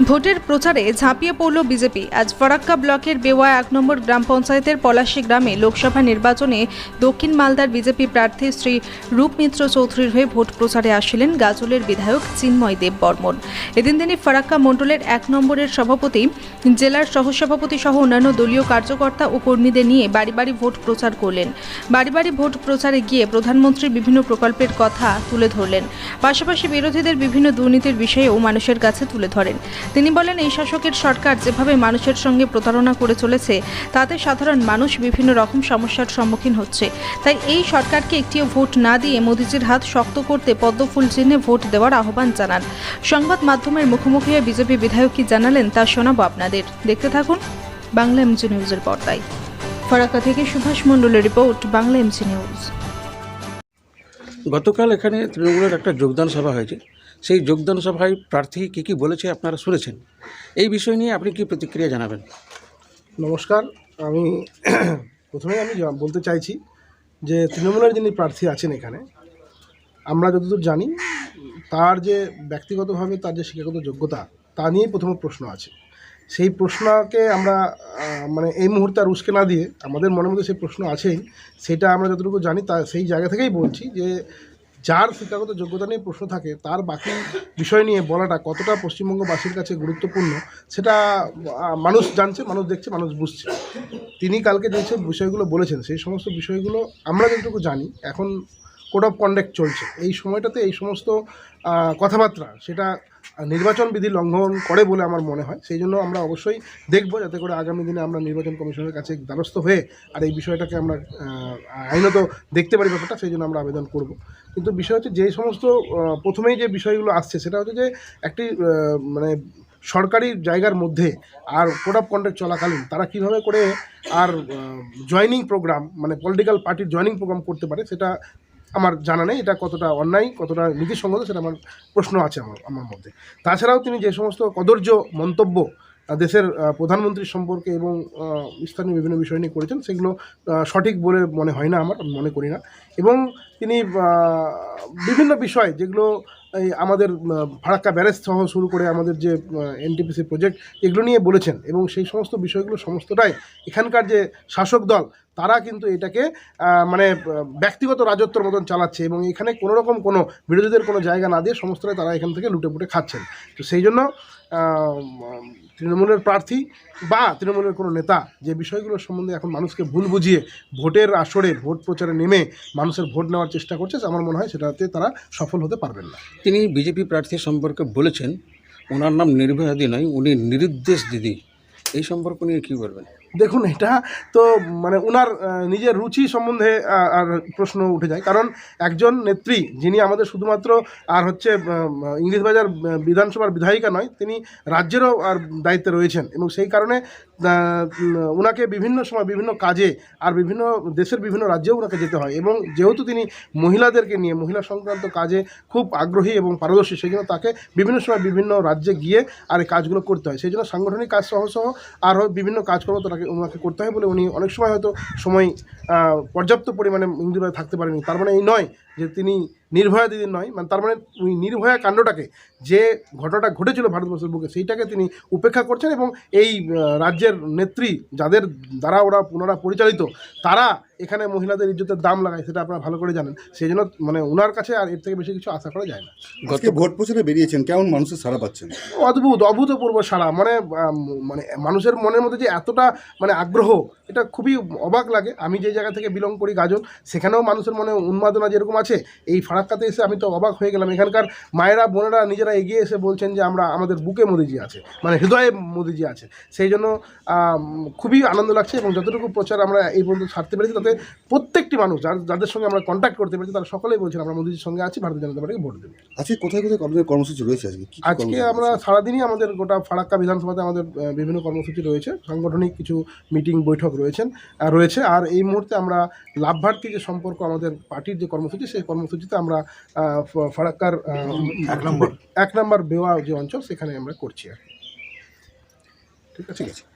ভোটের প্রচারে ঝাঁপিয়ে পড়ল বিজেপি। আজ ফরাক্কা ব্লকের বেওয়া এক নম্বর গ্রাম পঞ্চায়েতের পলাশী গ্রামে লোকসভা নির্বাচনে দক্ষিণ মালদার বিজেপি প্রার্থী শ্রী রূপমিত্র চৌধুরীর হয়ে ভোট প্রচারে আসছিলেন গাজলের বিধায়ক চিন্ময় দেব বর্মন। এদিন তিনি ফরাক্কা মণ্ডলের এক নম্বরের সভাপতি, জেলার সহসভাপতি সহ অন্যান্য দলীয় কার্যকর্তা ও কর্মীদের নিয়ে বাড়ি বাড়ি ভোট প্রচার করলেন। বাড়ি বাড়ি ভোট প্রচারে গিয়ে প্রধানমন্ত্রীর বিভিন্ন প্রকল্পের কথা তুলে ধরলেন। পাশাপাশি বিরোধীদের বিভিন্ন দুর্নীতির বিষয়েও মানুষের কাছে তুলে ধরেন। তিনি বলেন, এই শাসকের সরকার যেভাবে মানুষের সঙ্গে প্রতারণা করে চলেছে, তাতে সাধারণ মানুষ বিভিন্ন রকম সমস্যার সম্মুখীন হচ্ছে। তাই এই সরকারকে একটিও ভোট না দিয়ে মোদিজির হাত শক্ত করতে পদ্মফুল চিহ্নে ভোট দেওয়ার আহ্বান জানান। সংবাদ মাধ্যমের মুখোমুখি হয়ে বিজেপি বিধায়ক কি জানালেন, তা শোনাবো আপনাদের। দেখতে থাকুন বাংলা এমজি নিউজের পর্দায়। ফরাক্কা থেকে সুভাষ মণ্ডলের রিপোর্ট, বাংলা এমজি নিউজ। গতকাল এখানে তৃণমূলের একটা যোগদান সভা হয়েছে। সেই যোগদান সভায় প্রার্থী কী কী বলেছে আপনারা শুনেছেন। এই বিষয় নিয়ে আপনি কি প্রতিক্রিয়া জানাবেন? নমস্কার, আমি প্রথমেই আমি বলতে চাইছি যে তৃণমূলের যিনি প্রার্থী আছেন এখানে, আমরা যতদূর জানি, তার যে ব্যক্তিগতভাবে তার যে শিক্ষাগত যোগ্যতা, তা নিয়েই প্রথম প্রশ্ন আছে। সেই প্রশ্নকে আমরা মানে এই মুহূর্তে আর উস্কে না দিয়ে আমাদের মনের মধ্যে সেই প্রশ্ন আছেই, সেটা আমরা যতটুকু জানি তা সেই জায়গা থেকেই বলছি যে যার শিক্ষাগত যোগ্যতা নিয়ে প্রশ্ন থাকে, তার বাকি বিষয় নিয়ে বলাটা কতটা পশ্চিমবঙ্গবাসীর কাছে গুরুত্বপূর্ণ, সেটা মানুষ জানছে, মানুষ দেখছে, মানুষ বুঝছে। তিনি কালকে যেসব বিষয়গুলো বলেছেন, সেই সমস্ত বিষয়গুলো আমরা যেটুকু জানি, এখন কোড অফ কন্ডাক্ট চলছে। এই সময়টাতে এই সমস্ত কথাবার্তা সেটা নির্বাচন বিধি লঙ্ঘন করে বলে আমার মনে হয়। সেই জন্য আমরা অবশ্যই দেখব যাতে করে আগামী দিনে আমরা নির্বাচন কমিশনের কাছে দ্বারস্থ হয়ে আর এই বিষয়টাকে আমরা আইনত দেখতে পারি ব্যাপারটা, সেই জন্য আমরা আবেদন করব। কিন্তু বিষয় হচ্ছে যে সমস্ত প্রথমেই যে বিষয়গুলো আসছে সেটা হচ্ছে যে একটি মানে সরকারি জায়গার মধ্যে আর কোড অফ কন্ডাক্ট চলাকালীন তারা কীভাবে করে আর জয়নিং প্রোগ্রাম মানে পলিটিক্যাল পার্টির জয়নিং প্রোগ্রাম করতে পারে সেটা আমার জানা নেই এটা কতটা অন্যায়, কতটা নীতিসঙ্গত সেটা আমার প্রশ্ন আছে আমার আমার মধ্যে। তাছাড়াও তিনি যে সমস্ত কদর্য মন্তব্য দেশের প্রধানমন্ত্রী সম্পর্কে এবং স্থানীয় বিভিন্ন বিষয় নিয়ে করেছেন, সেগুলো সঠিক বলে মনে হয় না আমার, আমি মনে করি না। এবং তিনি বিভিন্ন বিষয় যেগুলো এই আমাদের ফারাক্কা ব্যারেজ সহ শুরু করে আমাদের যে এনটিপিসি প্রজেক্ট এগুলো নিয়ে বলেছেন। এবং সেই সমস্ত বিষয়গুলো সমস্তটাই এখানকার যে শাসক দল তারা কিন্তু এটাকে মানে ব্যক্তিগত রাজত্বর মতন চালাচ্ছে এবং এখানে কোনো রকম কোনো বিরোধীদের কোনো জায়গা না দিয়ে সমস্তটাই তারা এখান থেকে লুটে পুটে খাচ্ছেন। তো সেই জন্য তৃণমূলের প্রার্থী বা তৃণমূলের কোনো নেতা যে বিষয়গুলোর সম্বন্ধে এখন মানুষকে ভুল বুঝিয়ে ভোটের আসরে, ভোট প্রচারে নেমে মানুষের ভোট নেওয়ার চেষ্টা করছে আমার মনে হয় সেটাতে তারা সফল হতে পারবেন না। তিনি বিজেপি প্রার্থী সম্পর্কে বলেছেন, ওনার নাম নির্ভয়াদি নয়, উনি নিরুদ্দেশ দিদি। এই সম্পর্ক নিয়ে কী বলবেন? দেখুন, এটা তো মানে ওনার নিজের রুচি সম্বন্ধে আর প্রশ্ন উঠে যায়। কারণ একজন নেত্রী যিনি আমাদের শুধুমাত্র, আর হচ্ছে ইংলিশ বাজার বিধানসভার বিধায়িকা নয়, তিনি রাজ্যেরও, আর দায়িত্বে রয়েছেন। এবং সেই কারণে ওনাকে বিভিন্ন সময় বিভিন্ন কাজে, আর বিভিন্ন দেশের বিভিন্ন রাজ্যেও ওনাকে যেতে হয়। এবং যেহেতু তিনি মহিলাদেরকে নিয়ে, মহিলা সংক্রান্ত কাজে খুব আগ্রহী এবং পারদর্শী, সেই জন্য তাকে বিভিন্ন সময় বিভিন্ন রাজ্যে গিয়ে, আর এই কাজগুলো করতে হয়। সেই জন্য সাংগঠনিক কাজ সহ সহ, আরও বিভিন্ন কাজকর্ম তাকে ওনাকে ওনাকে করতে হয় বলে উনি অনেক সময় হয়তো সময় পর্যাপ্ত পরিমাণে ইন্দুরা থাকতে পারেনি তার মানে এই নয় যে তিনি নির্ভয়া দিদির নয় মানে তার মানে ওই নির্ভয়া কাণ্ডটাকে যে ঘটনাটা ঘটেছিল ভারতবর্ষের বুকে সেইটাকে তিনি উপেক্ষা করছেন এবং এই রাজ্যের নেত্রী যাদের দ্বারা ওরা পুনরা পরিচালিত তারা এখানে মহিলাদের ইজ্জতের দাম লাগায় সেটা আপনারা ভালো করে জানেন। সেই জন্য মানে ওনার কাছে আর এর থেকে বেশি কিছু আশা করা যায় না। আজকে ভোট প্রচারে বেরিয়েছেন কেমন মানুষের সারা পাচ্ছেন? অদ্ভুত অভূতপূর্ব সারা মানে মানে মানুষের মনের মধ্যে যে এতটা মানে আগ্রহ এটা খুবই অবাক লাগে। আমি যে জায়গা থেকে বিলং করি গাজন সেখানেও মানুষের মনে উন্মাদনা যেরকম আছে এই ফারাক্কাতে এসে আমি তো অবাক হয়ে গেলাম। এখানকার মায়েরা বোনেরা নিজেরা এগিয়ে এসে বলছেন যে আমরা আমাদের বুকে মোদিজি আছে মানে হৃদয়ে মোদিজি আছে। সেই জন্য খুবই আনন্দ লাগছে এবং যতটুকু প্রচার আমরা এই পর্যন্ত ছাড়তে পেরেছি তাতে প্রত্যেকটি মানুষ যার যাদের সঙ্গে আমরা কন্ট্যাক্ট করতে পেরেছি তারা সকলেই বলছেন আমরা মোদিজির সঙ্গে আছি ভারতীয় জনতা পার্টিকে ভোট দেবে। আজকে কোথায় কোথায় আপনাদের কর্মসূচি রয়েছে আজকে? আজকে আমরা সারাদিনই আমাদের গোটা ফারাক্কা বিধানসভাতে আমাদের বিভিন্ন কর্মসূচি রয়েছে। সাংগঠনিক কিছু মিটিং বৈঠক রয়েছেন রয়েছে। আর এই মুহূর্তে আমরা লাভভার্থী যে সম্পর্ক আমাদের পার্টির যে কর্মসূচি সেই কর্মসূচিতে আমরা ফ- ফারাক্কার এক নম্বর। এক নম্বর বেওয়া যে অঞ্চল সেখানে আমরা করছি আর। ঠিক আছে? ঠিক আছে।